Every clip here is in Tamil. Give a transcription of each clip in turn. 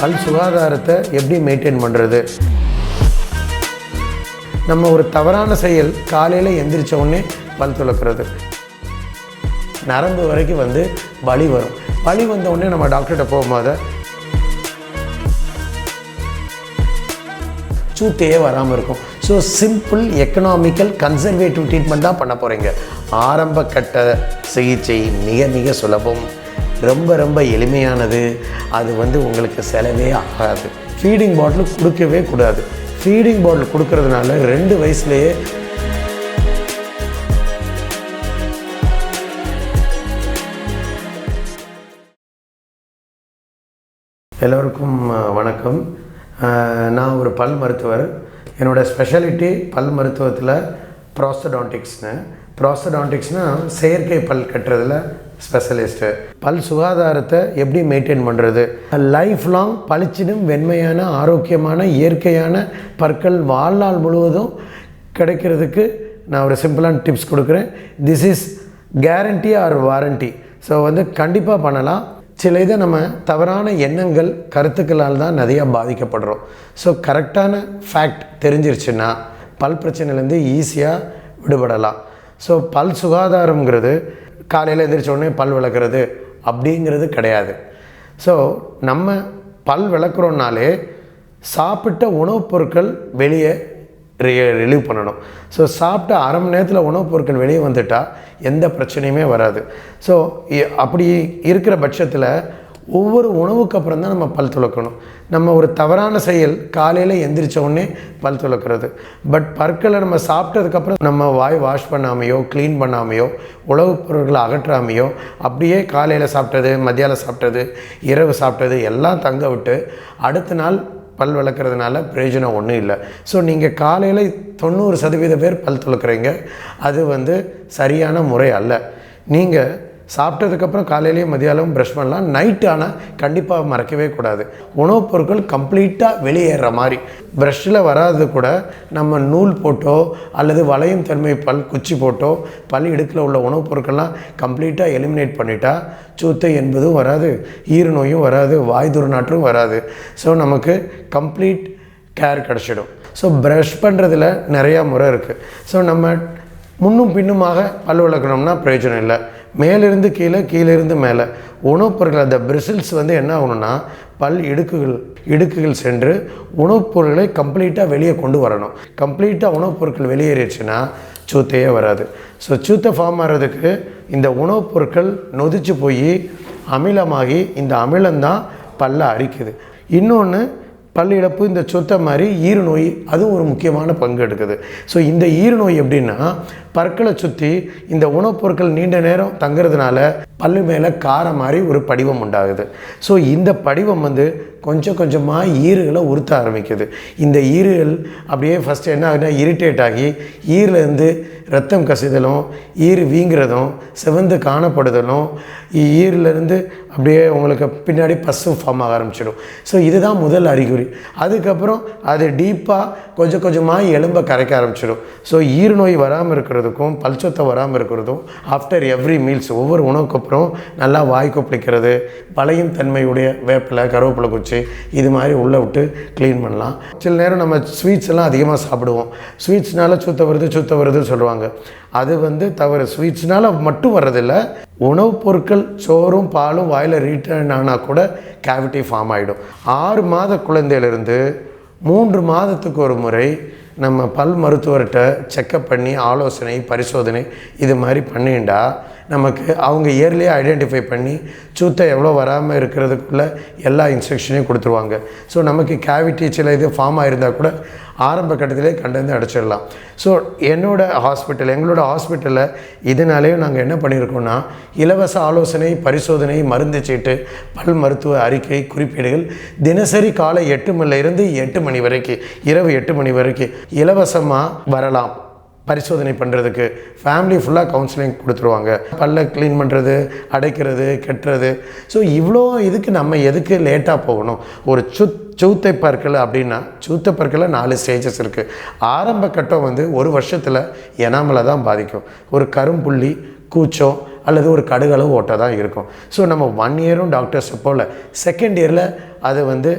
பல் சுகாதாரத்தை எப்படி மெயின்டைன் பண்ணுறது நம்ம ஒரு தவறான செயல் காலையில் எந்திரிச்ச உடனே பல் துலக்கிறது. நரம்பு வரைக்கும் வந்து வலி வரும். வலி வந்த உடனே நம்ம டாக்டர்கிட்ட போகும்போது சூத்தையே வராமல் இருக்கும். So simple economical conservative treatment தான் பண்ண போகிறீங்க ஆரம்ப கட்ட சிகிச்சை மிக மிக சுலபம். ரொம்ப ரொம்ப எளிமையானது. அது வந்து உங்களுக்கு செலவே ஆகாது. ஃபீடிங் பாட்டில் கொடுக்கவே கூடாது. ஃபீடிங் பாட்டில் கொடுக்கறதுனால ரெண்டு வயசுலேயே எல்லோருக்கும் வணக்கம். நான் ஒரு பல் மருத்துவர். என்னோடய ஸ்பெஷாலிட்டி பல் மருத்துவத்தில் ப்ராஸ்டடான்டிக்ஸ்னு ப்ராஸ்டடான்டிக்ஸ்னால் செயற்கை பல் கட்டுறதில் ஸ்பெஷலிஸ்ட்டு பல் சுகாதாரத்தை எப்படி மெயின்டைன் பண்ணுறது லைஃப் லாங் பளிச்சிடும் வெண்மையான ஆரோக்கியமான இயற்கையான பற்கள் வாழ்நாள் முழுவதும் கிடைக்கிறதுக்கு நான் ஒரு சிம்பிளான டிப்ஸ் கொடுக்குறேன். This is guarantee or warranty so வந்து கண்டிப்பாக பண்ணலாம். சில இதை நம்ம தவறான எண்ணங்கள் கருத்துக்களால் தான் நிறையா பாதிக்கப்படுறோம். ஸோ கரெக்டான ஃபேக்ட் தெரிஞ்சிருச்சுன்னா பல் பிரச்சனையிலேருந்து ஈஸியாக விடுபடலாம். ஸோ பல் சுகாதாரங்கிறது காலையில் எந்திரிச்ச உடனே பல் விளக்குறது அப்படிங்கிறது கிடையாது. ஸோ நம்ம பல் விளக்குறோன்னாலே சாப்பிட்ட உணவுப் பொருட்கள் வெளியே ரிலீவ் பண்ணணும். ஸோ சாப்பிட்ட அரை மணி நேரத்தில் உணவுப் பொருட்கள் வெளியே வந்துட்டால் எந்த பிரச்சனையுமே வராது. ஸோ அப்படி இருக்கிற பட்சத்தில் ஒவ்வொரு உணவுக்கு அப்புறம் தான் நம்ம பல் துளக்கணும். நம்ம ஒரு தவறான செயல் காலையில் எந்திரிச்ச உடனே பல் துலக்கிறது பட் பற்களை நம்ம சாப்பிட்டதுக்கப்புறம் நம்ம வாய் வாஷ் பண்ணாமையோ க்ளீன் பண்ணாமையோ உணவுப் பொருட்களை அகற்றாமையோ அப்படியே காலையில் சாப்பிட்டது மத்தியானம் சாப்பிட்டது இரவு சாப்பிட்டது எல்லாம் தங்க விட்டு அடுத்த நாள் பல் விளக்குறதுனால பிரயோஜனம் ஒன்றும் இல்லை. ஸோ நீங்கள் காலையில் தொண்ணூறு சதவீத பேர் பல் துளக்குறீங்க. அது வந்து சரியான முறை அல்ல. நீங்கள் சாப்பிட்டதுக்கப்புறம் காலையிலேயும் மதியாலும் ப்ரஷ் பண்ணலாம். நைட் ஆனால் கண்டிப்பாக மறக்கவே கூடாது. உணவுப் பொருட்கள் கம்ப்ளீட்டாக வெளியேற மாதிரி. ப்ரஷ்ஷில் வராது கூட நம்ம நூல் போட்டோ அல்லது வளையும் தன்மை பல் குச்சி போட்டோ பல் இடுக்கில் உள்ள உணவுப் பொருட்கள்லாம் கம்ப்ளீட்டாக எலிமினேட் பண்ணிட்டா சூத்தை என்பதும் வராது ஈர நோயும் வராது வாய் துர்நாற்றும் வராது. ஸோ நமக்கு கம்ப்ளீட் கேர் கிடச்சிடும். ஸோ ப்ரஷ் பண்ணுறதுல நிறையா முறை இருக்குது ஸோ நம்ம முன்னும் பின்னுமாக பல் விளக்கணும்னா பிரயோஜனம் இல்லை. மேலிருந்து கீழே கீழேருந்து மேலே. உணவுப் பொருட்கள் அந்த பிரிசில்ஸ் வந்து என்ன ஆகணும்னா பல் இடுக்குகள் இடுக்குகள் சென்று உணவுப் பொருட்களை கம்ப்ளீட்டாக வெளியே கொண்டு வரணும். கம்ப்ளீட்டாக உணவுப் பொருட்கள் வெளியேறிடுச்சுன்னா சூத்தையே வராது. ஸோ சூத்தை ஃபார்ம் ஆகிறதுக்கு இந்த உணவுப் பொருட்கள் நொதிச்சு போய் அமிலமாகி இந்த அமிலம்தான் பல்ல அரிக்குது. இன்னொன்று பல் இழப்பு இந்த சொத்தை மாதிரி ஈறு நோய் அதுவும் ஒரு முக்கியமான பங்கு எடுக்குது. ஸோ இந்த ஈறு நோய் எப்படின்னா பற்களை சுற்றி இந்த உணவுப் பொருட்கள் நீண்ட நேரம் தங்குறதுனால பல்லு மேலே காரம் மாதிரி ஒரு படிவம் உண்டாகுது. ஸோ இந்த படிவம் வந்து கொஞ்சம் கொஞ்சமாக ஈறுகளை உறுத்த ஆரம்பிக்குது. இந்த ஈறுகள் அப்படியே ஃபஸ்ட்டு என்ன ஆகுதுன்னா இரிட்டேட் ஆகி ஈரிலேருந்து ரத்தம் கசிதலும் ஈறு வீங்குறதும் சிவந்து காணப்படுதலும் ஈரிலேருந்து அப்படியே உங்களுக்கு பின்னாடி பசு ஃபார்ம் ஆக ஆரம்பிச்சிடும். ஸோ இதுதான் முதல் அறிகுறி. அதுக்கப்புறம் அது டீப்பாக கொஞ்சம் கொஞ்சமாக எலும்பை கரைக்க ஆரம்பிச்சிடும். ஸோ ஈறு நோய் வராமல் இருக்கிறதுக்கும் பல்சொத்தை வராமல் இருக்கிறதும் ஆஃப்டர் எவ்ரி மீல்ஸ் ஒவ்வொரு உணவுக்கு அப்புறம் நல்லா வாய் கொப்பளிக்கிறது பழையும் தன்மையுடைய வேப்பிலை கருவேப்பிலை குச்சி இது மாதிரி உள்ளே விட்டு க்ளீன் பண்ணலாம். சில நேரம் நம்ம ஸ்வீட்ஸ் எல்லாம் அதிகமாக சாப்பிடுவோம். ஸ்வீட்ஸ்னால சுத்த வருது சுத்த வருதுன்னு சொல்லுவாங்க. அது வந்து தவறு. ஸ்வீட்ஸ்னால் மட்டும் வர்றதில்ல. உணவுப் பொருட்கள் சோறும் பாலும் வாயில் ரீட்டர்ன் ஆனால் கூட கேவிட்டி ஃபார்ம் ஆகிடும் ஆறு மாத குழந்தையிலிருந்து மூன்று மாதத்துக்கு ஒரு முறை நம்ம பல் மருத்துவர்கிட்ட செக்கப் பண்ணி ஆலோசனை பரிசோதனை இது மாதிரி பண்ணிண்டா நமக்கு அவங்க இயர்லியாக ஐடென்டிஃபை பண்ணி சூத்தை எவ்வளோ வராமல் இருக்கிறதுக்குள்ள எல்லா இன்ஸ்ட்ரக்ஷனையும் கொடுத்துருவாங்க. ஸோ நமக்கு கேவிட்டி சில இது ஃபார்ம் ஆகிருந்தால் கூட ஆரம்ப கட்டத்திலே கண்டந்து அடைச்சிடலாம். ஸோ என்னோட ஹாஸ்பிட்டல் எங்களோட ஹாஸ்பிட்டலில் இதனாலேயும் நாங்கள் என்ன பண்ணியிருக்கோம்னா இலவச ஆலோசனை பரிசோதனை மருந்து சீட்டு பல் மருத்துவ அறிக்கை குறிப்பீடுகள் தினசரி காலை எட்டு மணிலேருந்து எட்டு மணி வரைக்கும் இரவு எட்டு மணி வரைக்கும் இலவசமாக வரலாம். பரிசோதனை பண்ணுறதுக்கு ஃபேமிலி ஃபுல்லாக கவுன்சிலிங் கொடுத்துருவாங்க. பல்ல க்ளீன் பண்ணுறது அடைக்கிறது கெட்டுறது. ஸோ இவ்வளோ இதுக்கு நம்ம எதுக்கு லேட்டாக போகணும்? ஒரு சுத் சூத்தை பற்கள் அப்படின்னா சூத்தை பற்களில் நாலு ஸ்டேஜஸ் இருக்குது ஆரம்ப கட்டம் வந்து ஒரு வருஷத்தில் எனாமலை தான் பாதிக்கும். ஒரு கரும்புள்ளி கூச்சம் அல்லது ஒரு கடுகளவு ஓட்டை தான் இருக்கும். ஸோ நம்ம ஒன் இயரும் டாக்டர்ஸ் போல் செகண்ட் இயரில் அது வந்து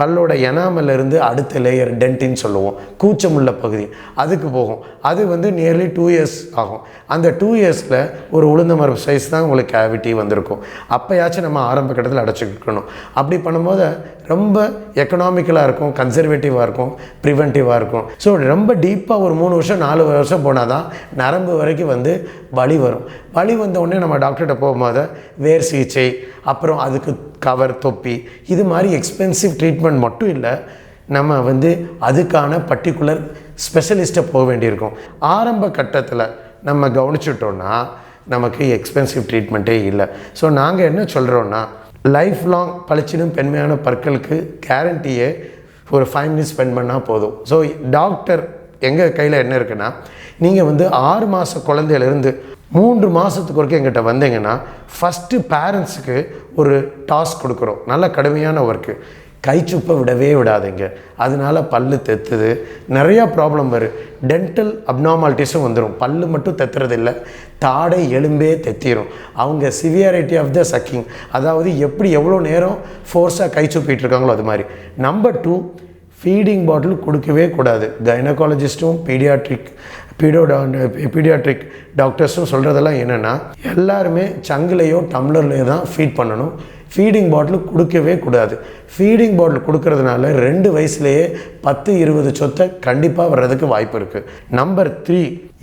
பல்லோட எனாமலிருந்து அடுத்த லேயர் டென்டின்னு சொல்லுவோம். கூச்சமுள்ள பகுதி. அதுக்கு போகும். அது வந்து நியர்லி டூ இயர்ஸ் ஆகும். அந்த டூ இயர்ஸில் ஒரு உளுந்த மரபு சைஸ் தான் உங்களுக்கு கேவிட்டி வந்திருக்கும். அப்போயாச்சும் நம்ம ஆரம்ப கட்டத்தில் அடைச்சிக்கணும். அப்படி பண்ணும்போது ரொம்ப எக்கனாமிக்கலாக இருக்கும் கன்சர்வேட்டிவாக இருக்கும் ப்ரிவென்டிவாக இருக்கும். ஸோ ரொம்ப டீப்பாக ஒரு மூணு வருஷம் நாலு வருஷம் போனால் தான் நரம்பு வரைக்கும் வந்து வலி வரும். வலி வந்த உடனே நம்ம டாக்டர்கிட்ட போகும்போது வேர் சிகிச்சை அப்புறம் அதுக்கு கவர் தொப்பி இது மாதிரி எக்ஸ்பென்சிவ் ட்ரீட்மெண்ட் மட்டும் இல்லை நம்ம வந்து அதுக்கான பர்டிகுலர் ஸ்பெஷலிஸ்ட்டை போக வேண்டியிருக்கும். ஆரம்ப கட்டத்தில் நம்ம கவனிச்சிட்டோன்னா நமக்கு எக்ஸ்பென்சிவ் ட்ரீட்மெண்ட்டே இல்லை. ஸோ நாங்கள் என்ன சொல்கிறோன்னா லைஃப் லாங் பளிச்சிடும் பெண்மையான பற்களுக்கு கேரண்டியே ஒரு ஃபைவ் மினிட்ஸ் ஸ்பெண்ட் பண்ணால் போதும். ஸோ டாக்டர் எங்கள் கையில் என்ன இருக்குன்னா நீங்கள் வந்து ஆறு மாத குழந்தையிலேருந்து மூன்று மாதத்துக்கு ஒருக்க எங்கிட்ட வந்தீங்கன்னா ஃபஸ்ட்டு பேரண்ட்ஸுக்கு ஒரு டாஸ்க் கொடுக்குறோம். நல்ல கடுமையான ஒர்க்கு கைச்சுப்பை விடவே விடாதீங்க. அதனால பல்லு தெத்துது. நிறையா ப்ராப்ளம் வரும் டென்டல் அப்னாமாலிட்டிஸும் வந்துடும் பல் மட்டும் தெத்துறதில்ல. தாடை எலும்பே தெத்திரும். அவங்க சிவியாரிட்டி ஆஃப் த சக்கிங் அதாவது எப்படி எவ்வளோ நேரம் ஃபோர்ஸாக கை சுப்பிட்டு இருக்காங்களோ அது மாதிரி. நம்பர் டூ ஃபீடிங் பாட்டில் கொடுக்கவே கூடாது. கைனகாலஜிஸ்ட்டும் பீடியாட்ரிக் பீடோ பீடியாட்ரிக் டாக்டர்ஸும் uh, சொல்கிறதெல்லாம் என்னென்னா எல்லாருமே சங்குலையோ டம்ளர்லையோ தான் ஃபீட் பண்ணணும். ஃபீடிங் பாட்டில் கொடுக்கவே கூடாது. ஃபீடிங் பாட்டில் கொடுக்கறதுனால ரெண்டு வயசுலேயே பத்து இருபது சொத்தை கண்டிப்பாக வர்றதுக்கு வாய்ப்பு இருக்குது நம்பர் த்ரீ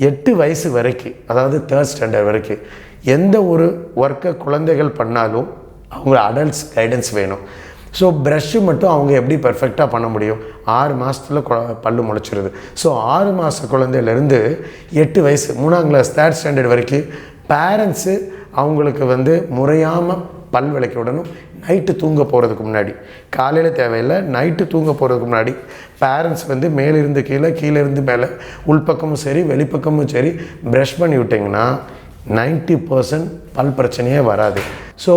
எட்டு வயசு வரைக்கும் அதாவது தேர்ட் ஸ்டாண்டர்ட் வரைக்கும் எந்த ஒரு ஒர்க்கை குழந்தைகள் பண்ணாலும் அவங்க அடல்ட்ஸ் கைடன்ஸ் வேணும். ஸோ ப்ரஷ்ஷு மட்டும் அவங்க எப்படி பர்ஃபெக்டாக பண்ண முடியும்? ஆறு மாதத்தில் குழ பல்லு முளைச்சிருது. ஸோ ஆறு மாத குழந்தையிலேருந்து எட்டு வயசு மூணாம் கிளாஸ் தேர்ட் ஸ்டாண்டர்ட் வரைக்கும் பேரண்ட்ஸு அவங்களுக்கு வந்து முறையாமல் பல் விளக்கி விடணும். நைட்டு தூங்க போகிறதுக்கு முன்னாடி. காலையில் தேவையில்லை நைட்டு தூங்க போகிறதுக்கு முன்னாடி பேரண்ட்ஸ் வந்து மேலிருந்து கீழே கீழேருந்து மேலே உள்பக்கமும் சரி வெளிப்பக்கமும் சரி ப்ரஷ் பண்ணி விட்டிங்கன்னா நைன்ட்டி பர்சன்ட் பல் பிரச்சனையே வராது. So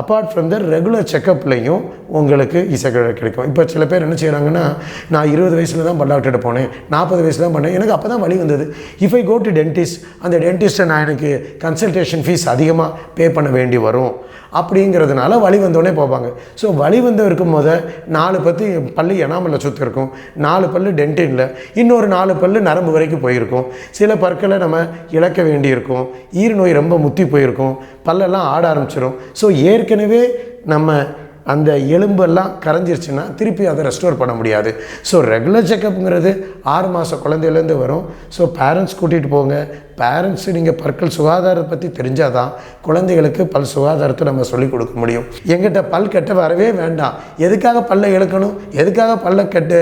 apart from the regular செக்கப்லையும் உங்களுக்கு இசை கிடைக்கும். இப்போ சில பேர் என்ன செய்கிறாங்கன்னா நான் இருபது வயசில் தான் டாக்டர்கிட்ட போனேன் நாற்பது வயசில் தான் பண்ணேன் எனக்கு அப்போ தான் வழி வந்தது. If I go to dentist அந்த டென்டிஸ்ட்டை நான் எனக்கு கன்சல்டேஷன் ஃபீஸ் அதிகமாக பே பண்ண வேண்டி வரும். அப்படிங்கிறதுனால வழி வந்தோடனே போவாங்க. ஸோ வழி வந்து இருக்கும் நாலு பத்து பல்லு எனாமலில் சுற்றிருக்கும் நாலு பல்லு டென்டினில் இன்னொரு நாலு பல்லு நரம்பு வரைக்கும் போயிருக்கும். சில பற்களை நம்ம இழக்க வேண்டியிருக்கும் ஈர நோய் ரொம்ப முத்தி போயிருக்கும். பல்லெல்லாம் ஆட ஆரம்பிச்சிடும் ஸோ ஏற்கனவே நம்ம அந்த எலும்பெல்லாம் கரைஞ்சிருச்சுன்னா திருப்பி அதை ரெஸ்டோர் பண்ண முடியாது. ஸோ ரெகுலர் செக்கப்புங்கிறது ஆறு மாத குழந்தையிலேருந்து வரும். ஸோ பேரண்ட்ஸ் கூட்டிகிட்டு போங்க. பேரண்ட்ஸு நீங்கள் பற்கள் சுகாதாரத்தை பற்றி தெரிஞ்சால் தான் குழந்தைகளுக்கு பல் சுகாதாரத்தை நம்ம சொல்லிக் கொடுக்க முடியும். எங்கிட்ட பல் கெட்ட வரவே வேண்டாம். எதுக்காக பல்லை இழக்கணும்? எதுக்காக பல்லை கெட்டு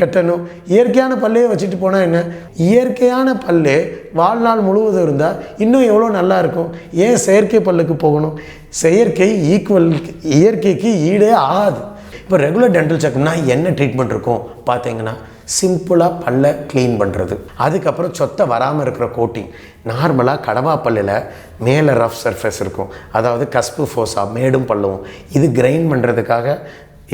கெட்டணும்? இயற்கையான பல்லையே வச்சுட்டு போனால் என்ன? இயற்கையான பல்லே வாழ்நாள் முழுவதும் இருந்தால் இன்னும் எவ்வளோ நல்லா இருக்கும்? ஏன் செயற்கை பல்லுக்கு போகணும்? செயற்கை ஈக்குவல் இயற்கைக்கு ஈடே ஆகாது. இப்போ ரெகுலர் டென்டல் செக்னா என்ன ட்ரீட்மெண்ட் இருக்கும்? பார்த்தீங்கன்னா சிம்பிளாக பல்லை க்ளீன் பண்ணுறது அதுக்கப்புறம் சொத்தை வராமல் இருக்கிற கோட்டிங் நார்மலாக கடவா பல்லில் மேலே ரஃப் சர்ஃபேஸ் இருக்கும். அதாவது கஸ்பு ஃபோஸா மேடும் பல்லவும் இது கிரைண்ட் பண்ணுறதுக்காக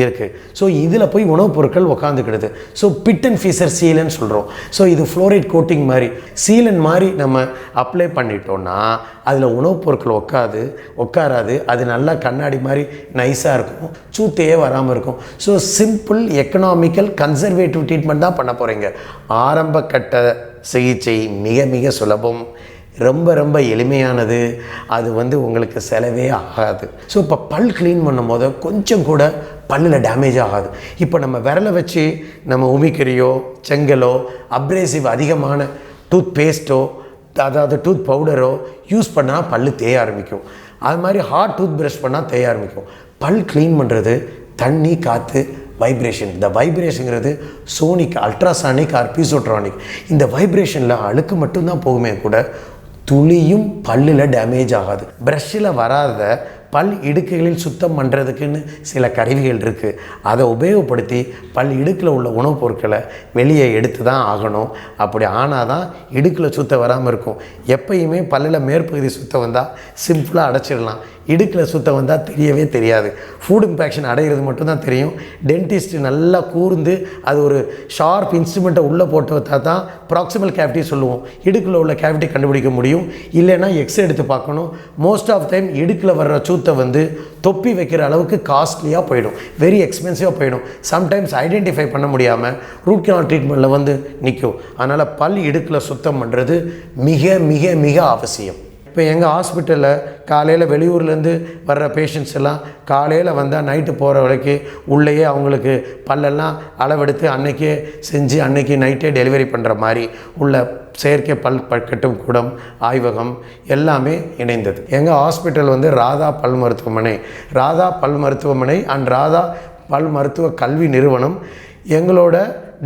இருக்குது ஸோ இதில் போய் உணவுப் பொருட்கள் உக்காந்துக்கிடுது. So pit and fissure sealant சொல்கிறோம் ஸோ இது ஃப்ளோரைட் கோட்டிங் மாதிரி சீலன் மாதிரி நம்ம அப்ளை பண்ணிட்டோன்னா அதில் உணவுப் பொருட்கள் உட்காது உட்காராது அது நல்லா கண்ணாடி மாதிரி நைஸாக இருக்கும். சூத்தையே வராமல் இருக்கும். So simple economical conservative treatment தான் பண்ண போகிறீங்க ஆரம்ப கட்ட சிகிச்சை மிக மிக சுலபம். ரொம்ப ரொம்ப எளிமையானது. அது வந்து உங்களுக்கு செலவே ஆகாது. ஸோ இப்போ பல் க்ளீன் பண்ணும் போது கொஞ்சம் கூட பல்லில் டேமேஜ் ஆகாது. இப்போ நம்ம விரலை வச்சு நம்ம உமிக்கரியோ செங்கலோ அப்ரேசிவ் அதிகமான டூத் பேஸ்ட்டோ அதாவது டூத் பவுடரோ யூஸ் பண்ணால் பல் தேய ஆரம்பிக்கும். அது மாதிரி ஹார்ட் டூத் ப்ரஷ் பண்ணால் தேய ஆரம்பிக்கும். பல் க்ளீன் பண்ணுறது தண்ணி காற்று வைப்ரேஷன் இந்த வைப்ரேஷனுங்கிறது சோனிக் அல்ட்ராசானிக் ஆர் பீசோட்ரானிக் இந்த வைப்ரேஷனில் அழுக்கு மட்டும்தான் போகுமே கூட துளியும் பல்லில் டேமேஜ் ஆகாது. ப்ரஷ்ஷில் வராத பல் இடுக்குகளில் சுத்தம் பண்ணுறதுக்குன்னு சில கருவிகள் இருக்குது அதை உபயோகப்படுத்தி பல் இடுக்கில் உள்ள உணவுப் பொருட்களை வெளியே எடுத்து தான் ஆகணும். அப்படி ஆனால் தான் இடுக்கில் சுத்தம் வராமல் இருக்கும். எப்பயுமே பல்லில் மேற்பகுதி சுத்தம் வந்தால் சிம்பிளாக அடைச்சிடலாம். இடுக்கில் சுத்தம் வந்தால் தெரியவே தெரியாது. ஃபுட் இம்பேக்ஷன் அடைகிறது மட்டும்தான் தெரியும். டென்டிஸ்ட் நல்லா கூர்ந்து அது ஒரு ஷார்ப் இன்ஸ்ட்ருமெண்ட்டை உள்ளே போட்டு வைத்தா தான் ப்ராக்சிமல் கேவிட்டி சொல்லுவோம். இடுக்கில் உள்ள கேவிட்டி கண்டுபிடிக்க முடியும். இல்லைன்னா எக்ஸ் எடுத்து பார்க்கணும். மோஸ்ட் ஆஃப் டைம் இடுக்கில் வர்ற சூத்தை வந்து தொப்பி வைக்கிற அளவுக்கு காஸ்ட்லியாக போயிடும். வெரி எக்ஸ்பென்சிவாக போயிடும். சம்டைம்ஸ் ஐடென்டிஃபை பண்ண முடியாமல் ரூட் கெனால் ட்ரீட்மெண்ட்டில் வந்து நிற்கும் அதனால் பல் இடுக்கில் சுத்தம் பண்ணுறது மிக மிக மிக அவசியம். இப்போ எங்கள் ஹாஸ்பிட்டலில் காலையில் வெளியூர்லேருந்து வர்ற பேஷண்ட்ஸ் எல்லாம் காலையில் வந்தால் நைட்டு போகிற வரைக்கும் உள்ளேயே அவங்களுக்கு பல்லெல்லாம் அளவெடுத்து அன்றைக்கே செஞ்சு அன்னைக்கு நைட்டே டெலிவரி பண்ணுற மாதிரி உள்ள செயற்கை பல் கட்டும் கூடம் ஆய்வகம் எல்லாமே இணைந்தது. எங்கள் ஹாஸ்பிட்டல் வந்து ராதா பல் மருத்துவமனை ராதா பல் மருத்துவமனை அண்ட் ராதா பல் மருத்துவ கல்வி நிறுவனம் எங்களோட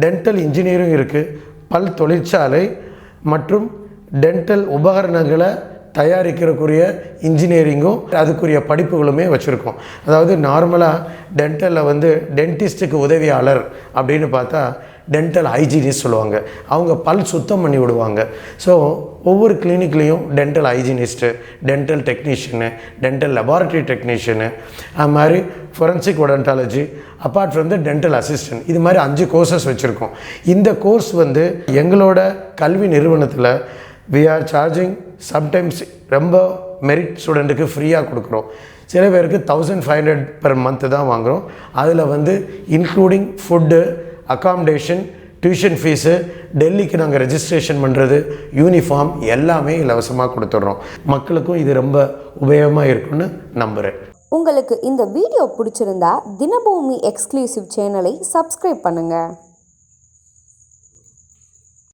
டென்டல் இன்ஜினியரிங் இருக்குது பல் தொழிற்சாலை மற்றும் டென்டல் உபகரணங்களை தயாரிக்கிறக்குரிய இன்ஜினியரிங்கும் அதுக்குரிய படிப்புகளுமே வச்சுருக்கோம். அதாவது நார்மலாக டென்டலில் வந்து டென்டிஸ்ட்டுக்கு உதவியாளர் அப்படின்னு பார்த்தா டென்டல் ஹைஜீனிஸ்ட் சொல்லுவாங்க. அவங்க பல் சுத்தம் பண்ணி விடுவாங்க. ஸோ ஒவ்வொரு கிளினிக்லேயும் dental hygienist dental technician dental laboratory technician அது மாதிரி forensic odontology apart from the dental assistant இது மாதிரி அஞ்சு கோர்சஸ் வச்சுருக்கோம். இந்த கோர்ஸ் வந்து எங்களோட கல்வி நிறுவனத்தில் வி ஆர் சார்ஜிங் சம்டைம்ஸ் ரொம்ப மெரிட் ஸ்டூடெண்ட்டுக்கு ஃப்ரீயாக கொடுக்குறோம். சில பேருக்கு thousand five hundred per month தான் வாங்குகிறோம் அதில் வந்து including food accommodation tuition fees டெல்லிக்கு நாங்கள் ரெஜிஸ்ட்ரேஷன் பண்ணுறது யூனிஃபார்ம் எல்லாமே இலவசமாக கொடுத்துட்றோம். மக்களுக்கும் இது ரொம்ப உபயோகமாக இருக்கும்னு நம்புகிறேன் உங்களுக்கு இந்த வீடியோ பிடிச்சிருந்தா தினபூமி எக்ஸ்க்ளூசிவ் சேனலை சப்ஸ்கிரைப் பண்ணுங்கள்